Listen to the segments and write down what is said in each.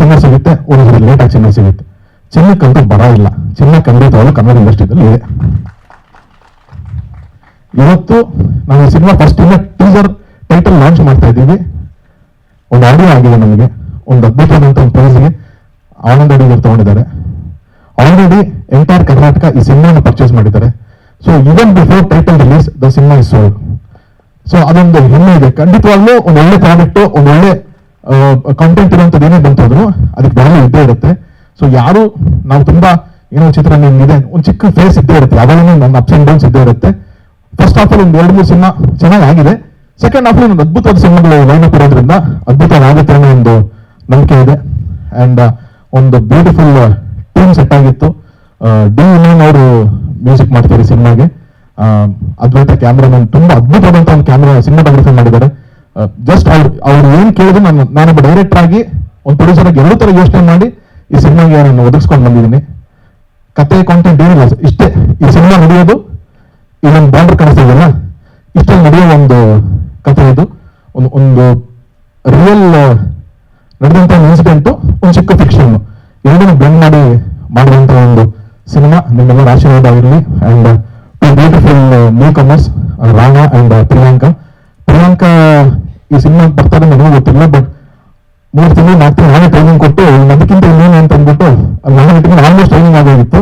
ಚಿನ್ನ ಸಿಗುತ್ತೆ ಒಂದೊಂದು ಲೇಟ್ ಆಗಿ ಚಿನ್ನ ಸಿಗುತ್ತೆ. ಚಿನ್ನಕ್ಕಂತೂ ಬರ ಇಲ್ಲ. ಚಿನ್ನ ಖಂಡಿತವಾದ ಕನ್ನಡ ಇಂಡಸ್ಟ್ರಿದಲ್ಲಿ ಇದೆ. ಇವತ್ತು ನಾವು ಈ ಸಿನಿಮಾ ಫಸ್ಟ್ ಇಂದ ಟೀಸರ್ ಟೈಟಲ್ ಲಾಂಚ್ ಮಾಡ್ತಾ ಇದ್ದೀವಿ. ಒಂದು ಆಡಿಯೋ ಆಗಿದೆ ನಮಗೆ. ಒಂದು ಅದ್ಭುತವಾದಂಥ ಒಂದು ಪ್ರೈಸ್ಗೆ ಆನಂದ್ ಅಡಿಗರು ತಗೊಂಡಿದ್ದಾರೆ. ಆಲ್ರೆಡಿ ಎಂಟೈರ್ ಕರ್ನಾಟಕ ಈ ಸಿನಿಮಾನ ಪರ್ಚೇಸ್ ಮಾಡಿದ್ದಾರೆ. So even before title release the cinema is sold so ಅದೊಂದು ಹೆಮ್ಮೆ ಇದೆ. ಖಂಡಿತವಾಗ್ಲೂ ಒಂದು ಒಳ್ಳೆ ಪ್ರಾಡಕ್ಟ್ ಒಂದು ಒಳ್ಳೆ ಕಂಟೆಂಟ್ ಇರುವಂಥದ್ದು ಏನೇ ಬಂತಾದ್ರು ಅದಕ್ಕೆ ವ್ಯಾಲ್ಯೂ ಇದ್ದೇ ಇರುತ್ತೆ. ಸೊ ಯಾರು, ನಾವು ತುಂಬಾ ಏನೋ ಚಿತ್ರ ಇದೆ, ಒಂದು ಚಿಕ್ಕ ಫೇಸ್ ಇದ್ದೇ ಇರುತ್ತೆ. ಯಾವಾಗಲೂ ನನ್ನ ಅಪ್ಸ್ ಅಂಡ್ ಡೌನ್ಸ್ ಇದ್ದೇ ಇರುತ್ತೆ. ಫಸ್ಟ್ ಆಫ್ ಆಲ್ ಒಂದು ಎರಡು ಮೂರು ಸಿನಿಮಾ ಚೆನ್ನಾಗಿ ಆಗಿದೆ ಸೆಕೆಂಡ್ ಆಲ್ ಒಂದು ಅದ್ಭುತವಾದ ಸಿನಿಮಾಗಳು ಲೈನ್ ಅಪ್ ಇರೋದ್ರಿಂದ ಅದ್ಭುತವಾಗುತ್ತೆ ಅನ್ನೋ ಒಂದು ನಂಬಿಕೆ ಇದೆ. ಅಂಡ್ ಒಂದು ಬ್ಯೂಟಿಫುಲ್ ಟೀಮ್ ಸೆಟ್ ಆಗಿತ್ತು. ಡಿ ಇಮಾನ್ ಅವರು ಮ್ಯೂಸಿಕ್ ಮಾಡ್ತಾರೆ ಸಿನಿಮಾಗೆ ಅದ್ವೈತ ಕ್ಯಾಮ್ರಾಮನ್ ತುಂಬಾ ಅದ್ಭುತವಾದಂತಹ ಒಂದು ಕ್ಯಾಮ್ರಾ ಸಿನಿಮಾಟೋಗ್ರಫಿ ಮಾಡಿದ್ದಾರೆ. ಜಸ್ಟ್ ಅವ್ರು ಅವ್ರು ಏನ್ ಕೇಳಿದ್ರು ನಾನು ನಾನೊಬ್ಬ ಡೈರೆಕ್ಟರ್ ಆಗಿ ಒಂದು ಪ್ರೊಡ್ಯೂಸರ್ ಆಗಿ ಎರಡು ತರ ಯೋಚನೆ ಮಾಡಿ ಈ ಸಿನಿಮಾಗೆ ನಾನು ಒದಗಿಸ್ಕೊಂಡು ಬಂದಿದ್ದೀನಿ. ಕತೆ ಕಾಂಟೆಂಟ್ ಏನಿಲ್ಲ ಇಷ್ಟೇ. ಈ ಸಿನಿಮಾ ನಡೆಯೋದು ಇಲ್ಲೊಂದು ಬ್ಯಾಂಡರ್ ಕಾಣಿಸ್ತಿದೆಯಲ್ಲ? ಇಷ್ಟೇ ನಡೆಯೋ ಒಂದು ಕಥೆ ಇದು. ಒಂದು ಒಂದು ರಿಯಲ್ ನಡೆದಂತ ಒಂದು ಇನ್ಸಿಡೆಂಟ್ ಒಂದು ಚಿಕ್ಕ ಫಿಕ್ಷನ್ ಎರಡನ್ನೂ ಬ್ಲೆಂಡ್ ಮಾಡಿ ಮಾಡುವಂತ ಒಂದು ಸಿನಿಮಾ. ನಿಮ್ಮೆಲ್ಲರ ಆಶೀರ್ವಾದ ಆಗಿರಲಿ. And to beautiful newcomers Rana and Priyanka. Priyanka ಈ ಸಿನಿಮಾ ಬರ್ತಾರೆ ನನಗೂ ಗೊತ್ತಿಲ್ಲ ಬಟ್ ಮೂರು ತಿಂಗಳು ನಾಲ್ಕು ತಿಂಗಳು ನಾನೇ ಟ್ರೈನಿಂಗ್ ಕೊಟ್ಟು, ಅದಕ್ಕಿಂತ ಇನ್ನೇನು ಅಂತ ಅಂದ್ಬಿಟ್ಟು ಅಲ್ಲಿ ನಾನು ಇಟ್ಟಿಗೆ ಆಲ್ಮೋಸ್ಟ್ ಟ್ರೈನಿಂಗ್ ಆಗೋಗಿತ್ತು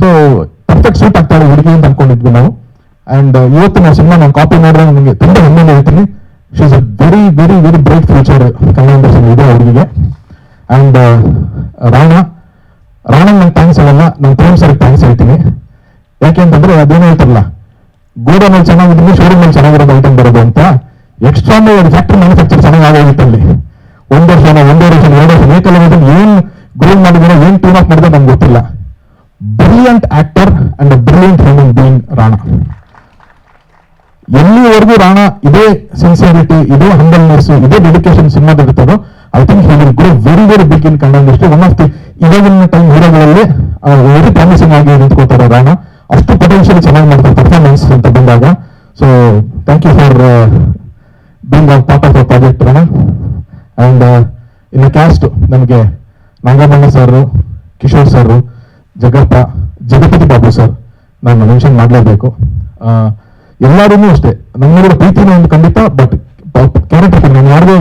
ಸೊ ಪರ್ಫೆಕ್ಟ್ ಸೂಟ್ ಆಗ್ತಾಳೆ ಹುಡುಗಿ ಅಂತ ಅನ್ಕೊಂಡಿದ್ವಿ ನಾವು. ಅಂಡ್ ಇವತ್ತು ನಾವು ಸಿನಿಮಾ ನಾನು ಕಾಪಿ ಮಾಡಿದ್ರೆ ನನಗೆ ತುಂಬಾ ಹೆಮ್ಮೆ ಹೇಳ್ತೀನಿ. She is a very very very bright future Kannada ಇದೆ ಅವರಿಗೆ ಅಂಡ್ ರಾಣಾ ರಾಣಾ ನಂಗೆ ಥ್ಯಾಂಕ್ಸ್ ಹೇಳಲ್ಲ, ನಾನು ಪ್ರೇಮ್ ಸರ್ ಥ್ಯಾಂಕ್ಸ್ ಹೇಳ್ತೀನಿ. ಯಾಕೆ ಅಂತಂದ್ರೆ ಅದೇನು ಹೇಳ್ತಾರಲ್ಲ ಗೋಡನಲ್ಲಿ ಚೆನ್ನಾಗಿದ್ದೀನಿ ಶೋರೂಮ್ ಅಲ್ಲಿ ಚೆನ್ನಾಗಿರೋದು ಐಟಮ್ ಬರೋದು ಅಂತ. ಎಕ್ಸ್ಟ್ರಾ ಫ್ಯಾಕ್ಟ್ರಿ ಮ್ಯಾನುಫ್ಯಾಕ್ಚರ್ ಚೆನ್ನಾಗಿ ಆಗಿತ್ತಲ್ಲಿ ಅಲ್ಲಿ ಒಂದು ವರ್ಷ ಒಂದೂವರೆ ವರ್ಷ ಎರಡು ವರ್ಷ ವೆಹಿಕಲ್ ಏನ್ ಗ್ರೋ ಮಾಡಿದ್ರೆ ಏನ್ ಟೂನ್ ಆಫ್ ಮಾಡಿದ್ರೆ ನಮ್ಗೆ ಗೊತ್ತಿಲ್ಲ. Brilliant actor and brilliant human being Rana. ಎಲ್ಲಿವರೆಗೂ ರಾಣಾ ಇದೇ ಸಿನ್ಸಿಯರಿಟಿ ಇದೇ ಹಂಬಲ್ನೆಸ್ ಇದೇ ಡೆಡಿಕೇಶನ್ ಸಿನಿಮಾ ಇರ್ತದೋ I think he will grow very very big in Kannada industry one of the ಇವಾಗಿನ ಟೈಮ್ ಹೀರೋಗಳಲ್ಲಿ ವೆರಿ ಪ್ರಾಮಿಸಿಂಗ್ ಆಗಿ ನಿಂತ್ಕೋತಾರೆ ರಾಣಾ. ಅಷ್ಟು ಪೊಟೆನ್ಷಿಯಲ್ ಚೆನ್ನಾಗಿ ಮಾಡ್ತಾರೆ ಪರ್ಫಾರ್ಮೆನ್ಸ್ ಅಂತ ಬಂದಾಗ. So thank you for being part of a project Rana and ಇನ್ನು ಕ್ಯಾಸ್ಟ್ ನಮಗೆ Nagamanna sir Kishore sir Jagappa, Jagapathi Babu sir ನಾನು ಮೆನ್ಷನ್ ಮಾಡಲೇಬೇಕು. ಎಲ್ಲರೂ ಅಷ್ಟೇ. ನನ್ನ ಕೂಡ ಪ್ರೀತಿನ ಒಂದು ಖಂಡಿತ ಬಟ್ ಕ್ಯಾರೆಕ್ಟರ್ ನಾನು ಯಾರಿಗೂ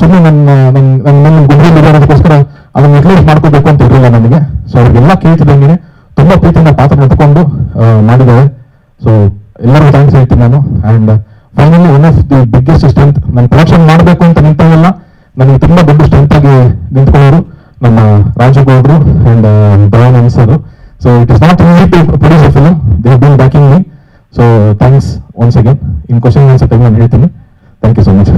ಸುಮ್ಮನೆ ನನ್ನ ನನ್ನ ನನ್ನ ಗುಂಡಿಯಲ್ಲಿ ಇರೋದಕ್ಕೋಸ್ಕರ ಅದನ್ನು ಯುಟಿಲೈಸ್ ಮಾಡ್ಕೋಬೇಕು ಅಂತ ಇರಲಿಲ್ಲ ನನಗೆ. ಸೊ ಅವ್ರಿಗೆಲ್ಲ ಕೇಳ್ತಿದ್ದಂಗೆ ತುಂಬ ಪ್ರೀತಿಯಿಂದ ಪಾತ್ರ ನಡ್ಕೊಂಡು ಮಾಡಿದ್ದಾರೆ. ಸೊ ಎಲ್ಲರಿಗೂ ಥ್ಯಾಂಕ್ಸ್ ಹೇಳ್ತೀನಿ ನಾನು. And finally one of the biggest strength ನಾನು ಪ್ರೊಡಕ್ಷನ್ ಮಾಡಬೇಕು ಅಂತ ನಿಂತಾಗೆಲ್ಲ ನನಗೆ ತುಂಬ ದೊಡ್ಡ ಸ್ಟ್ರೆಂತ್ ಆಗಿ ನಿಂತ್ಕೊಳ್ಳೋರು ನಮ್ಮ ರಾಜಗೌಡ್ರು and Dayanand answer so it is not easy to produce a film they been backing me so thanks once again in question answer time ನಾನು ಹೇಳ್ತೀನಿ. Thank you so much